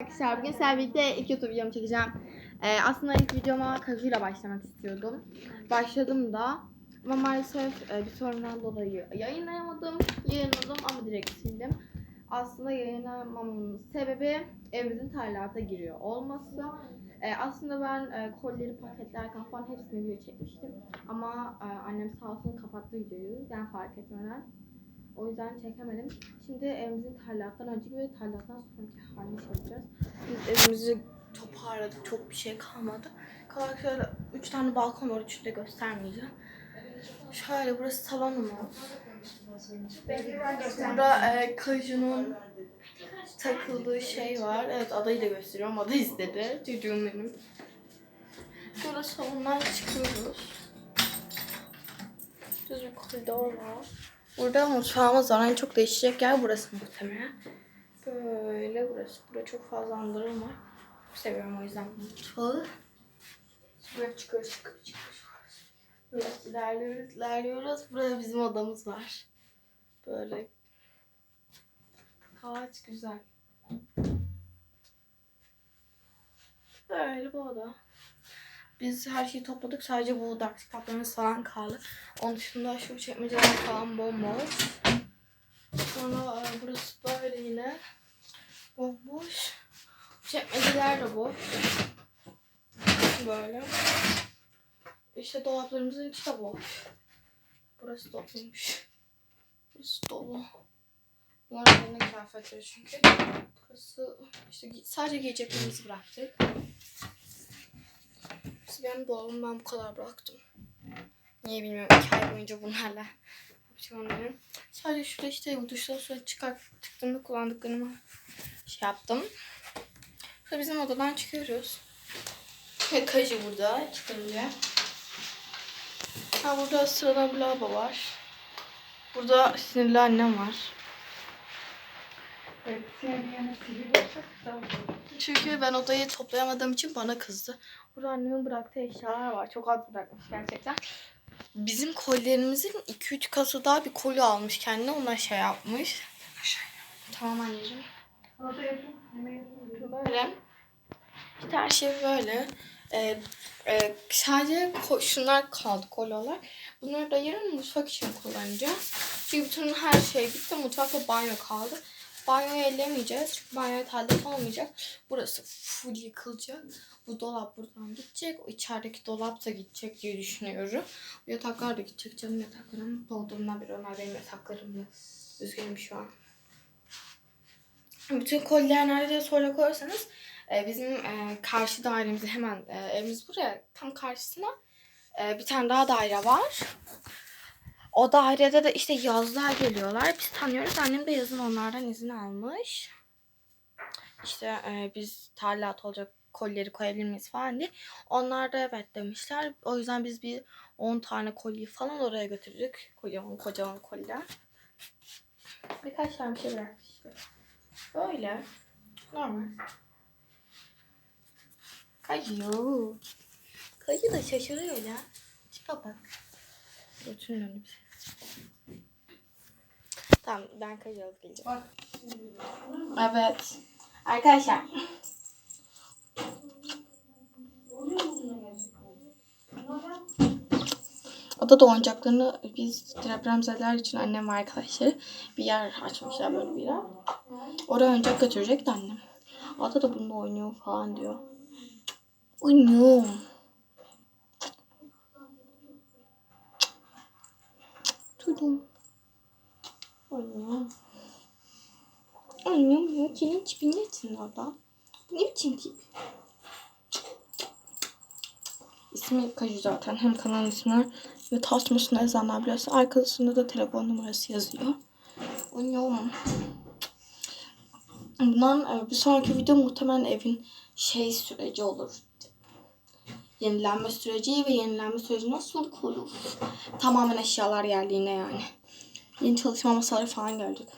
Arkadaşlar bugün sizlerle birlikte ilk YouTube videomu çekeceğim. Ee, aslında ilk videoma kazuyla başlamak istiyordum. Başladım da ama maalesef e, bir sorundan dolayı yayınlayamadım. Yayınladım ama direkt sildim. Aslında yayınlamamın sebebi evimizin tarlata giriyor olması. Ee, aslında ben e, kolleri paketlerken falan hepsini video çekmiştim. Ama e, annem sağ olsun kapattı videoyu yani fark etmeden. O yüzden çekemedim. Şimdi evimizin tarlattan önceki ve tarlattan sonraki halini çekeceğiz. Biz evimizi toparladık. Çok bir şey kalmadı. Kalan şöyle 3 tane balkon var. Üçünü de göstermeyeceğim. Şöyle burası salonumuz. Burada e, kajunun takıldığı şey var. Evet adayı da gösteriyorum. Ada istedi. Çocuğum benim. Şurada salondan çıkıyoruz. Düz bir koridor var. Burada mutfağımız var. En çok değişecek yer burası muhtemelen. Böyle burası. Burada çok fazla andırım var. Çok seviyorum o yüzden bu mutfağı. Buraya çıkıyor çıkıyor çıkıyor. Böyle ilerliyoruz ilerliyoruz. Burada bizim odamız var. Böyle. Ağaç güzel. Böyle bu oda. Biz her şeyi topladık. Sadece bu ders kitaplarımız falan kaldı. Onun dışında şu çekmeceler falan bomboş. Sonra e, burası böyle yine bomboş. Çekmeceler de boş. Böyle. İşte dolaplarımızın içi de boş. Burası doluymuş. Burası dolu. Bunlar yerine kıyafetleri çünkü. Burası işte sadece giyeceklerimizi bıraktık. Benim dolabımı ben bu kadar bıraktım. Niye bilmiyorum. İki ay boyunca bunlarla yapacağım benim. Sadece şurada işte bu duştan sonra çıkar, çıktığımda kullandıklarımı şey yaptım. Sonra bizim odadan çıkıyoruz. Ve Kajı burada çıkınca. Ha burada sıradan bir lavabo var. Burada sinirli annem var. Çünkü ben odayı toplayamadığım için bana kızdı. Burada annemin bıraktığı eşyalar var. Çok az bırakmış gerçekten. Bizim kollerimizin 2-3 kasa daha bir koli almış kendine. Ona şey yapmış. Tamam anneciğim. Böyle. İşte her şey böyle. Ee, e, sadece şunlar kaldı kolalar. Bunları da yarın mutfak için kullanacağız. Çünkü bütün her şey bitti. Mutfak ve banyo kaldı. Banyoyu ellemeyeceğiz. Çünkü banyoya talep olmayacak. Burası full yıkılacak. Bu dolap buradan gidecek. O içerideki dolap da gidecek diye düşünüyorum. Yataklar da gidecek. Canım yataklarım olduğundan beri onlar benim yataklarımla. Üzgünüm şu an. Bütün kolyeler nerede diye soracak olursanız e, bizim e, karşı dairemizde hemen e, evimiz buraya tam karşısına bir tane daha daire var. O dairede de işte yazlar geliyorlar. Biz tanıyoruz. Annem de yazın onlardan izin almış. İşte e, biz tarlat olacak kolleri koyabilir miyiz falan diye. Onlar da evet demişler. O yüzden biz bir 10 tane kolyeyi falan oraya götürdük. Kocaman kocaman kolyeler. Birkaç tane bir şey bıraktık işte. Böyle. Normal. Kayıyor. Kayı da şaşırıyor ya. Tipe bak. Götürün önü bir. Tamam ben kayı alıp geleceğim. Evet. Arkadaşlar. Ada da oyuncaklarını biz depremzedeler için annem ve arkadaşları bir yer açmışlar böyle bir yer. Oraya oyuncak götürecek de annem. Ada da bununla oynuyor falan diyor. Oynuyor. Çocuğum. Oynuyor. Oynuyor ya. Senin tipin ne senin orada? Bu ne biçim tip? İsmi Kaju zaten. Hem kanalın ismi ve tasmasını ezanlar biliyorsun. Arkasında da telefon numarası yazıyor. Oynuyorum. Bundan e, bir sonraki video muhtemelen evin şey süreci olur. Yenilenme süreci ve yenilenme süreci nasıl kurulur? Tamamen eşyalar geldiğine yani. Yeni çalışma masaları falan gelecek.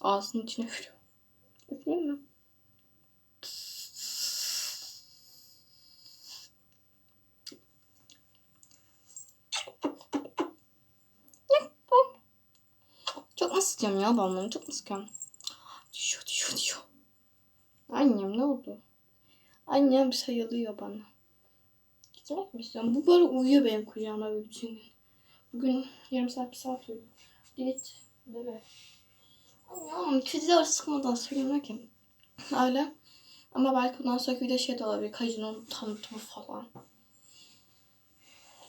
Ağzının içine üflüyor. Üfleyeyim mi? Sıkacağım ya balonları çok mu sıkıyorum? Düşüyor düşüyor düşüyor. Annem ne oldu? Annem sayılıyor bana. Gitmek mi istiyorum? Bu böyle uyuyor benim kucağımda böyle bütün gün. Bugün yarım saat bir saat uyudu. Git bebe. Annem kediler sıkmadan söylemiyor ki. Öyle. Ama belki bundan sonraki video şey de olabilir. Kajin'in tanıtımı falan.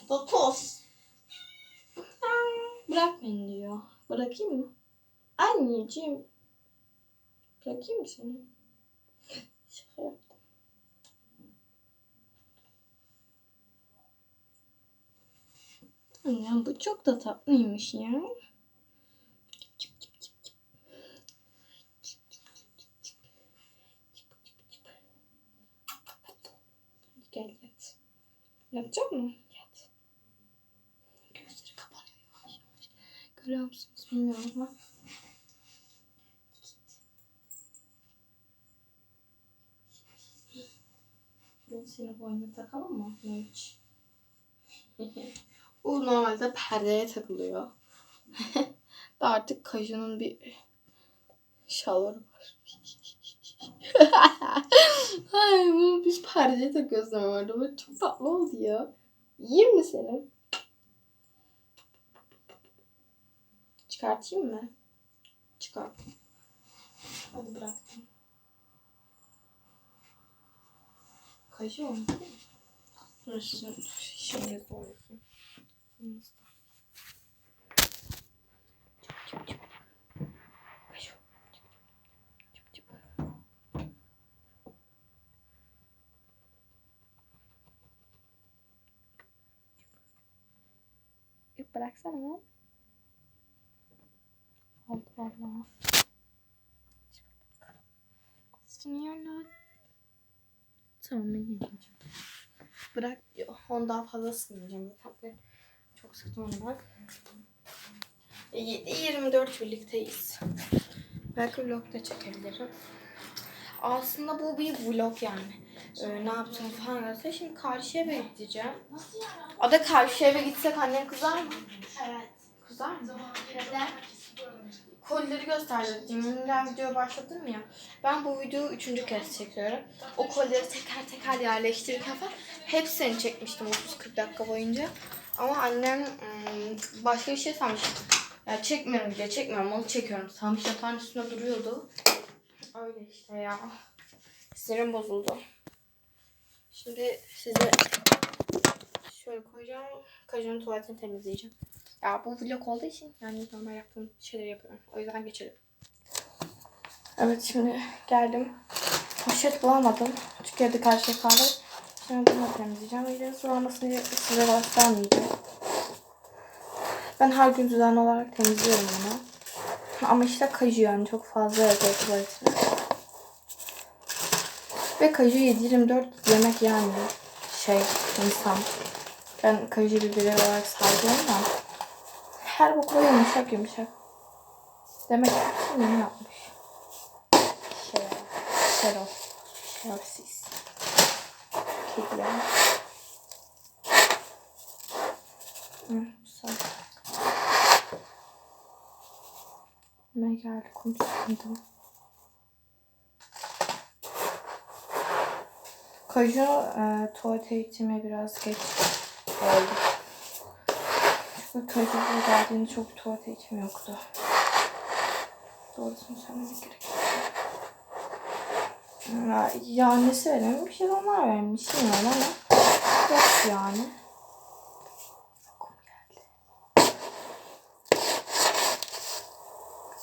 Dokuz. Bırak beni diyor. Bırakayım mı? Anneciğim. Bırakayım mı seni? Şaka yaptım. Annem bu çok da tatlıymış ya. Gel yat. Yatacak mı? Yat. Gözleri kapanıyor yavaş yavaş. Görüyor musunuz bilmiyorum ama. Seni boynuna takalım mı? Hiç? Bu normalde perdeye takılıyor. Ve artık kajunun bir şalvarı var. Ay bunu biz perdeye takıyoruz normalde. Böyle çok tatlı oldu ya. Yiyeyim mi seni? Çıkartayım mı? Çıkart. Hadi bıraktım. Kaşı olmuş değil mi? Dur sizin şeyiniz olsun. Çıp çıp çıp. Kaşı. Çıp çıp. Yok bıraksana lan. Oldu valla. Seni yerler. Tamam ben yiyeceğim. Bırak. Yok, Ondan fazla sıkmayacağım. Zaten çok sıktım onu bak. 7-24 birlikteyiz. Belki vlog da çekebilirim. Aslında bu bir vlog yani. Ee, ne yaptım falan göster. Şimdi karşı eve gideceğim. O da karşı eve gitsek annem kızar mı? Evet. Kızar mı? Neden? Kolileri gösterdim. Deminden video başladım ya. Ben bu videoyu üçüncü kez çekiyorum. O kolileri teker teker yerleştirirken falan hepsini çekmiştim 30-40 dakika boyunca. Ama annem ım, başka bir şey sanmış. Ya çekmiyorum video çekmiyorum onu çekiyorum. Sanmış yatağın üstünde duruyordu. Öyle işte ya. Sinirim bozuldu. Şimdi size şöyle koyacağım. Kajunun tuvaletini temizleyeceğim. Ya bu vlog olduğu için yani normal yaptığım şeyleri yapıyorum. O yüzden geçelim. Evet şimdi geldim. Poşet bulamadım. Çünkü evde karşı kaldı. Şimdi bunu temizleyeceğim. İyice sulanmasını size göstermeyeceğim. Ben her gün düzenli olarak temizliyorum bunu. Ama işte kaju yani çok fazla evde tuvaletine. Ve kaju 7-24 yemek yani şey insan. Ben kaju bir birey olarak saygılıyım da. Her bokla yumuşak yumuşak. Demek ki hepsini yapmış. Şey, Şero. Şerefsiz. Kediler. Hı, güzel. Ne geldi sıkındım. Kaju e, tuvalet eğitimi biraz geç oldu. Çünkü Kaju geldiğinde çok tuvalet eğitimi yoktu. Doğrusunu söylemek gerekiyor. Ya, ya annesi vermemiş, şey de onlar vermiş. Bilmiyorum ama yok yani.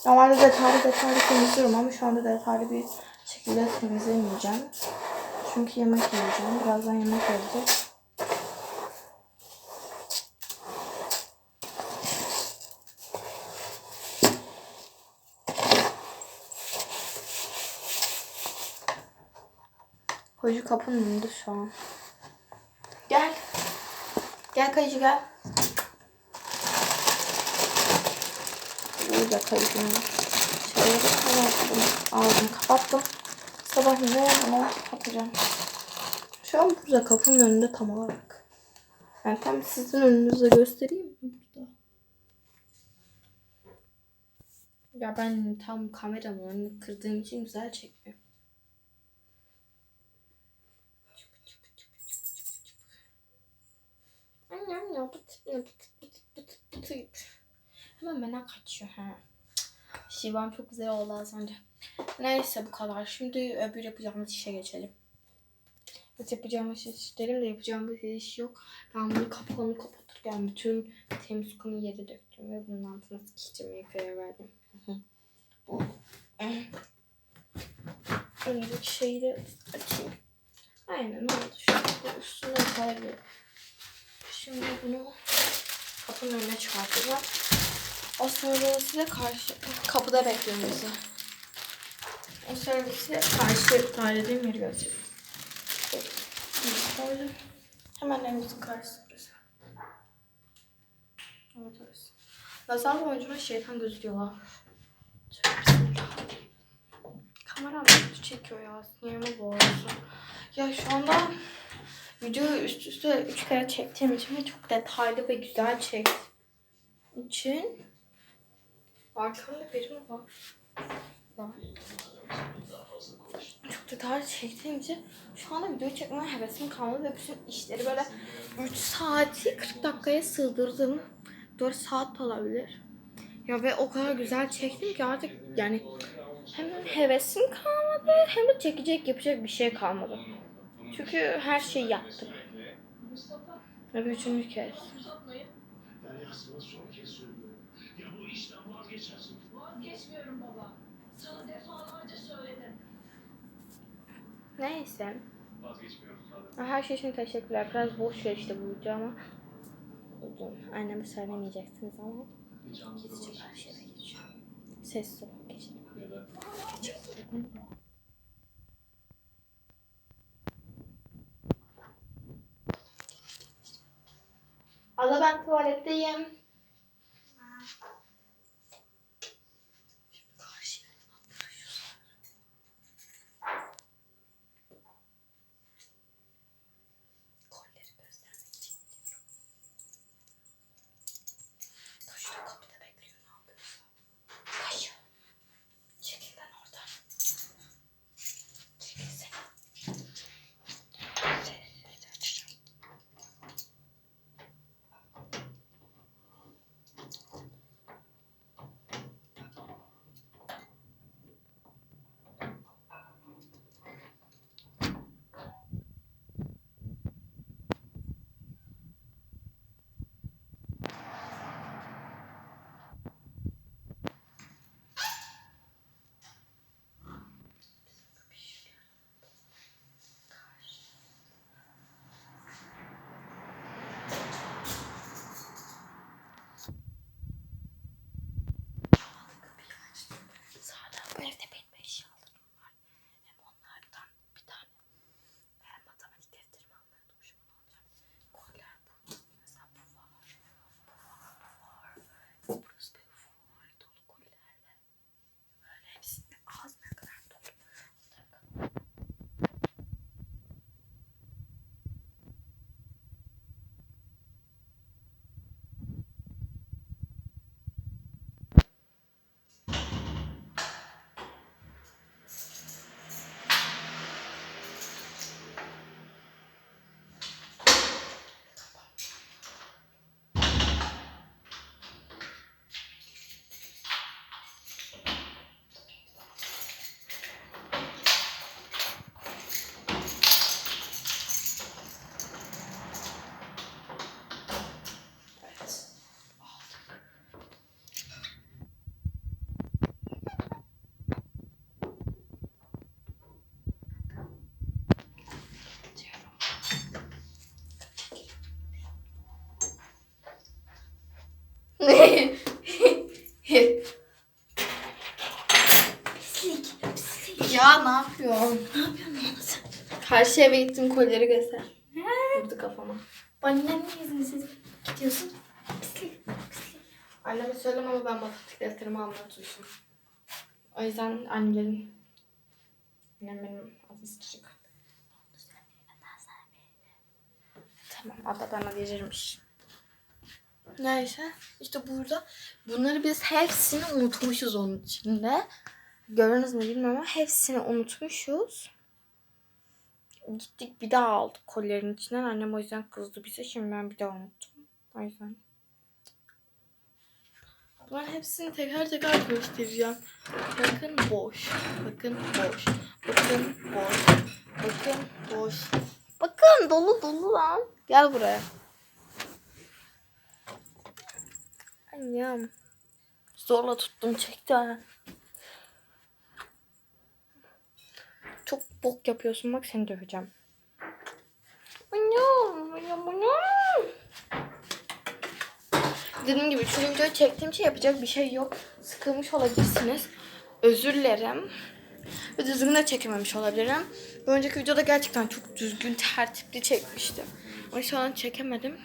Normalde detaylı detaylı temizliyorum ama şu anda detaylı bir şekilde temizlemeyeceğim. Çünkü yemek yiyeceğim. Birazdan yemek gelecek. Koyucu kapının önünde şu an. Gel. Gel kayıcı gel. Burada kayıcının şeyleri kapattım. Aldım kapattım. Sabah yine onu kapatacağım. Şu an burada kapının önünde tam olarak. Yani tam sizin önünüzde göstereyim mi burada? Ya ben tam kameramın önünü kırdığım için güzel çekmiyor. Annem ya bıt bıt bıt bıt bıt bıt. Hemen bana kaçıyor ha. Şivan çok güzel oldu az önce. Neyse bu kadar. Şimdi öbür yapacağımız işe geçelim. Evet yapacağımız işlerim de yapacağım bir iş yok. Ben bunu kapağını kapatırken bütün temiz kumu yere döktüm ve bunun altına sıkıştırmaya karar verdim. Bu. Öndeki şeyi de açayım. Aynen oldu. Şimdi üstüne koyuyorum. Şimdi bunu kapının önüne çıkartacağım. O servisiyle karşı kapıda bekliyorum bizi. O servisiyle karşı daireden yeri götürüyorum. Koydum. Hemen evimizin karşısı burası. Evet orası. Nazar boncuğuna şeytan gözü diyorlar. Kameram kötü çekiyor ya. Sinirimi boğazım. Ya şu anda videoyu üst üste üç kere çektiğim için ve çok detaylı ve güzel çektiğim için arkamda biri var? Var. Çok detaylı çektiğim için şu anda videoyu çekmeye hevesim kalmadı ve bütün işleri böyle 3 saati 40 dakikaya sığdırdım. 4 saat olabilir. Ya ve o kadar güzel çektim ki artık yani hem hevesim kalmadı hem de çekecek yapacak bir şey kalmadı. Çünkü her şeyi yaptım. Ve üçüncü kez. Yani aslında son kez söylüyorum. Ya bu işten vazgeçersin. Vazgeçmiyorum baba. Sana defalarca söyledim. Neyse. Vazgeçmiyorum. Her şey için teşekkürler. Biraz boş geçti bu video ama uzun. Anneme söylemeyeceksiniz ama geçecek her şeyde geçiyor. Sessiz olun geçin. Ya da Abla ben tuvaletteyim. Kolleri Pislik. Pislik. ya ne yapıyorsun? Ne yapıyorsun sen? Karşı eve gittim kolleri göster. Vurdu kafama. Annemle izinsiz gidiyorsun. Pislik. Pislik. Anneme söyleme ama ben matematik defterimi unutmuşum. O yüzden annemlerin annem benim aziz çocuk. Tamam abla bana verirmiş. Neyse işte burada bunları biz hepsini unutmuşuz onun içinde. Gördünüz mü bilmiyorum ama hepsini unutmuşuz. Gittik bir daha aldık kolyerin içinden. Annem o yüzden kızdı bize. Şimdi ben bir daha unuttum. O yüzden. Ben hepsini teker teker göstereceğim. Bakın boş. Bakın boş. Bakın boş. Bakın boş. Bakın dolu dolu lan. Gel buraya. Annem. Zorla tuttum çekti ha. Çok bok yapıyorsun bak seni döveceğim. Dediğim gibi şu videoyu çektiğim için yapacak bir şey yok. Sıkılmış olabilirsiniz. Özür dilerim. Ve düzgün de çekememiş olabilirim. Bir önceki videoda gerçekten çok düzgün, tertipli çekmiştim. Ama şu an çekemedim.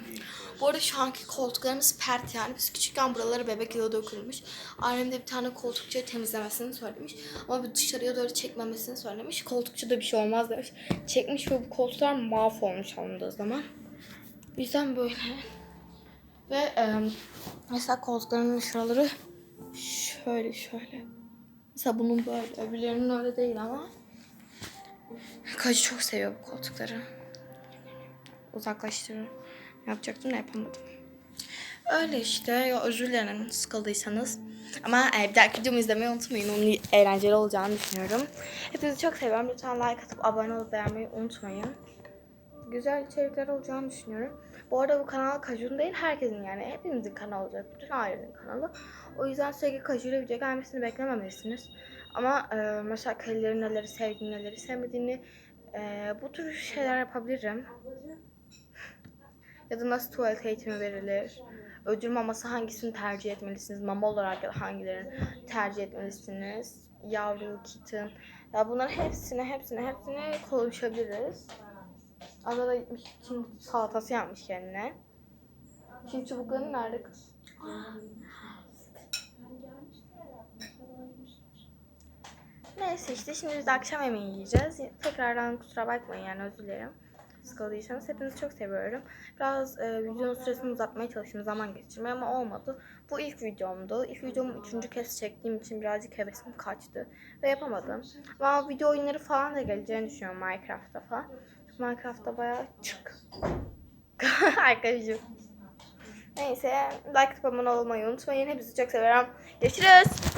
Bu arada şu anki koltuklarımız pert yani. Biz küçükken buraları bebek yılı dökülmüş. Annem de bir tane koltukçuya temizlemesini söylemiş. Ama bir dışarıya doğru çekmemesini söylemiş. Koltukçu da bir şey olmaz demiş. Çekmiş ve bu koltuklar mahvolmuş alındığı zaman. O yüzden böyle. Ve e, mesela koltuklarının şuraları şöyle şöyle. Mesela bunun böyle. Öbürlerinin öyle değil ama. Kacı çok seviyor bu koltukları. Uzaklaştırıyorum. Yapacaktım da yapamadım. Öyle işte. Ya özür dilerim sıkıldıysanız. Ama e, bir dahaki videomu izlemeyi unutmayın. Onun eğlenceli olacağını düşünüyorum. Hepinizi çok seviyorum. Lütfen like atıp abone olup beğenmeyi unutmayın. Güzel içerikler olacağını düşünüyorum. Bu arada bu kanal Kaju'nun değil herkesin yani hepimizin kanalı olacak. Bütün ailenin kanalı. O yüzden sürekli Kaju ile video gelmesini beklememelisiniz. Ama e, mesela Kalilerin neleri sevdiğini, neleri sevmediğini e, bu tür şeyler yapabilirim. Ya da nasıl tuvalet eğitimi verilir? Ödül maması hangisini tercih etmelisiniz? Mama olarak ya da hangilerini tercih etmelisiniz? Yavru, kitten. Ya bunların hepsini, hepsini, hepsini konuşabiliriz. Ada da gitmiş Çin salatası yapmış kendine. Çin çubukları nerede kız? Neyse işte şimdi biz akşam yemeği yiyeceğiz. Tekrardan kusura bakmayın yani özür dilerim. Sıkıldıysanız hepinizi çok seviyorum. Biraz e, videonun süresini uzatmaya çalıştım zaman geçirmeye ama olmadı. Bu ilk videomdu. İlk videomu üçüncü kez çektiğim için birazcık hevesim kaçtı ve yapamadım. Ama video oyunları falan da geleceğini düşünüyorum Minecraft'ta falan. Minecraft'ta bayağı çık. Arkadaşım. Neyse like atıp abone olmayı unutmayın. Hepinizi çok seviyorum. Görüşürüz.